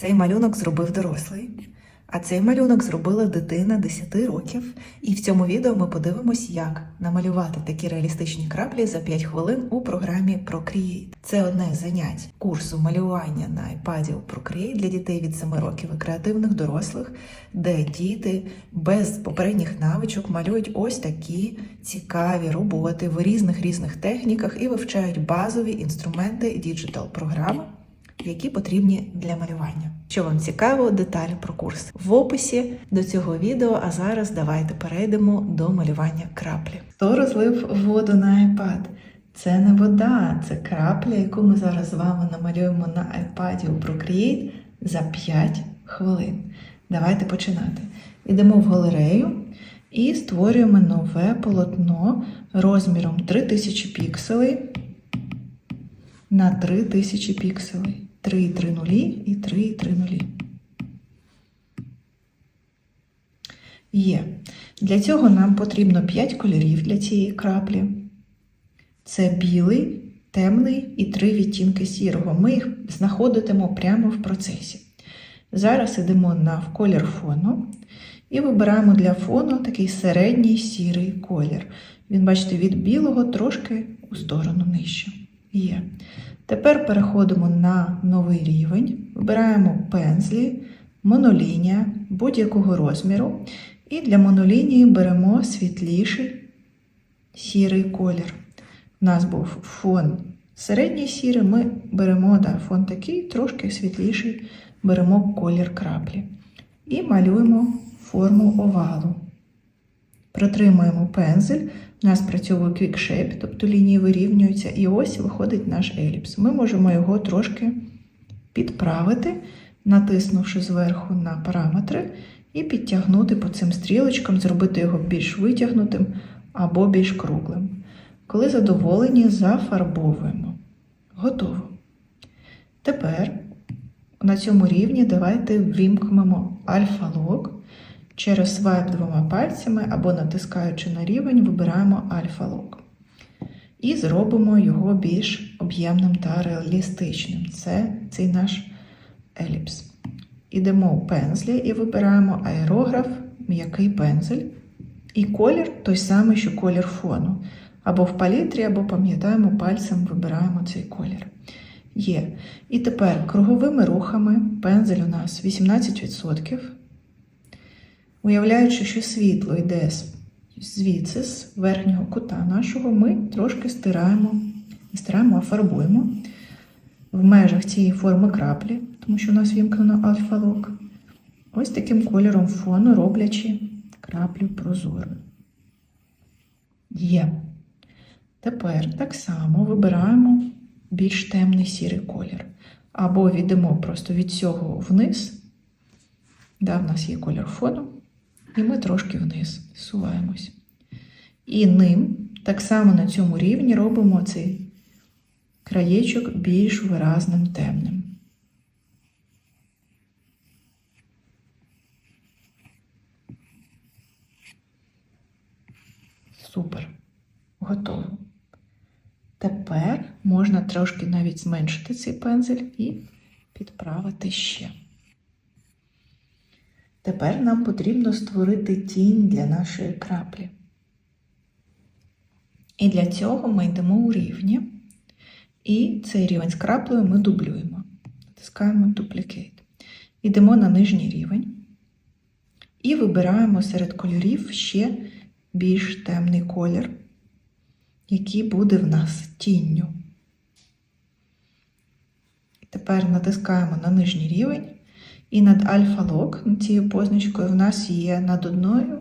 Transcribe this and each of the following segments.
Цей малюнок зробив дорослий, а цей малюнок зробила дитина 10 років. І в цьому відео ми подивимось, як намалювати такі реалістичні краплі за 5 хвилин у програмі Procreate. Це одне з занять курсу малювання на iPad у Procreate для дітей від 7 років і креативних дорослих, де діти без попередніх навичок малюють ось такі цікаві роботи в різних різних техніках і вивчають базові інструменти діджитал програми які потрібні для малювання. Що вам цікаво, деталі про курс в описі до цього відео. А зараз давайте перейдемо до малювання краплі. Хто розлив воду на iPad? Це не вода, це крапля, яку ми зараз з вами намалюємо на iPad у Procreate за 5 хвилин. Давайте починати. Йдемо в галерею і створюємо нове полотно розміром 3000 пікселей на 3000 пікселей. 3,3 нулі і 3,3 нулі. Є. Для цього нам потрібно 5 кольорів для цієї краплі. Це білий, темний і три відтінки сірого. Ми їх знаходитимо прямо в процесі. Зараз йдемо на колір фону і вибираємо для фону такий середній сірий колір. Він, бачите, від білого трошки у сторону нижче. Є. Тепер переходимо на новий рівень, вибираємо пензлі, монолінія будь-якого розміру. І для монолінії беремо світліший сірий колір. У нас був фон середній сірий, ми беремо да, фон такий, трошки світліший, беремо колір краплі. І малюємо форму овалу. Протримуємо пензель, у нас працює Shape, тобто лінії вирівнюються, і ось виходить наш еліпс. Ми можемо його трошки підправити, натиснувши зверху на параметри, і підтягнути по цим стрілочкам, зробити його більш витягнутим або більш круглим. Коли задоволені, зафарбовуємо. Готово. Тепер на цьому рівні давайте ввімкнемо альфа-лог. Через свайп двома пальцями або натискаючи на рівень, вибираємо альфа-лог. І зробимо його більш об'ємним та реалістичним. Це цей наш еліпс. Ідемо у пензлі і вибираємо аерограф, м'який пензель. І колір той самий, що колір фону. Або в палітрі, або пам'ятаємо пальцем вибираємо цей колір. Є. І тепер круговими рухами пензель у нас 18%. Уявляючи, що світло йде звідси, з верхнього кута нашого, ми трошки стираємо, стираємо, а фарбуємо в межах цієї форми краплі, тому що у нас вімкнено альфа-лок. Ось таким кольором фону роблячи краплю прозорою. Є. Тепер так само вибираємо більш темний сірий колір. Або відемо просто від цього вниз. Да, в нас є колір фону. І ми трошки вниз суваємось. І ним, так само на цьому рівні, робимо цей краєчок більш виразним темним. Супер. Готово. Тепер можна трошки навіть зменшити цей пензель і підправити ще. Тепер нам потрібно створити тінь для нашої краплі. І для цього ми йдемо у рівні, і цей рівень з краплею ми дублюємо. Натискаємо Duplicate. Йдемо на нижній рівень і вибираємо серед кольорів ще більш темний колір, який буде в нас тінню. Тепер натискаємо на нижній рівень. І над альфа-лог, цією позначкою, в нас є над одною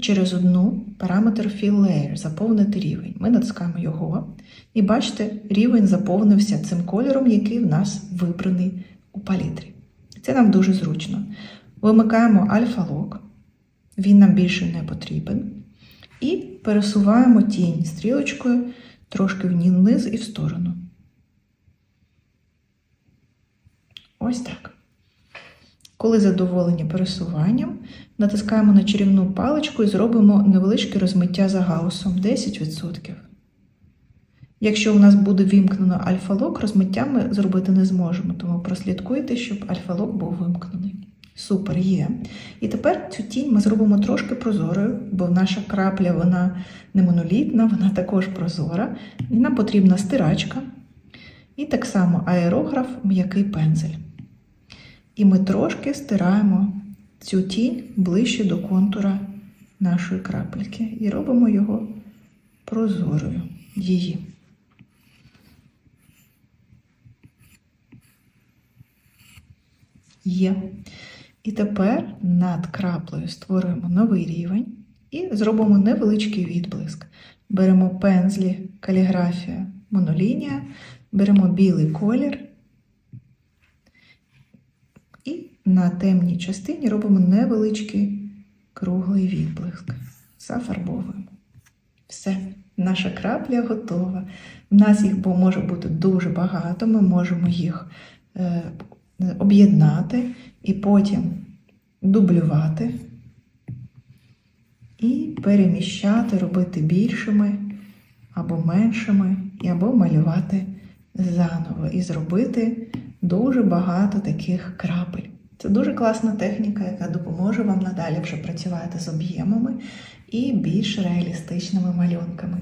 через одну параметр Fill Layer, заповнити рівень. Ми натискаємо його. І бачите, рівень заповнився цим кольором, який в нас вибраний у палітрі. Це нам дуже зручно. Вимикаємо альфа-лог, він нам більше не потрібен. І пересуваємо тінь стрілочкою трошки вниз і в сторону. Ось так. Коли задоволені пересуванням, натискаємо на чарівну паличку і зробимо невеличке розмиття за гаусом 10%. Якщо у нас буде вимкнено альфа-лок, розмиття ми зробити не зможемо, тому прослідкуйте, щоб альфа-лок був вимкнений. Супер, є. І тепер цю тінь ми зробимо трошки прозорою, бо наша крапля вона не монолітна, вона також прозора. І Нам потрібна стирачка і так само аерограф, м'який пензель. І ми трошки стираємо цю тінь ближче до контура нашої крапельки і робимо його прозорою її. Є. І тепер над краплею створюємо новий рівень і зробимо невеличкий відблиск. Беремо пензлі, каліграфія, монолінія, беремо білий колір і на темній частині робимо невеличкий круглий відблиск. Зафарбовуємо. Все, наша крапля готова. У нас їх бо може бути дуже багато, ми можемо їх е, об'єднати і потім дублювати і переміщати, робити більшими або меншими, і або малювати заново і зробити дуже багато таких крапель. Це дуже класна техніка, яка допоможе вам надалі вже працювати з об'ємами і більш реалістичними малюнками.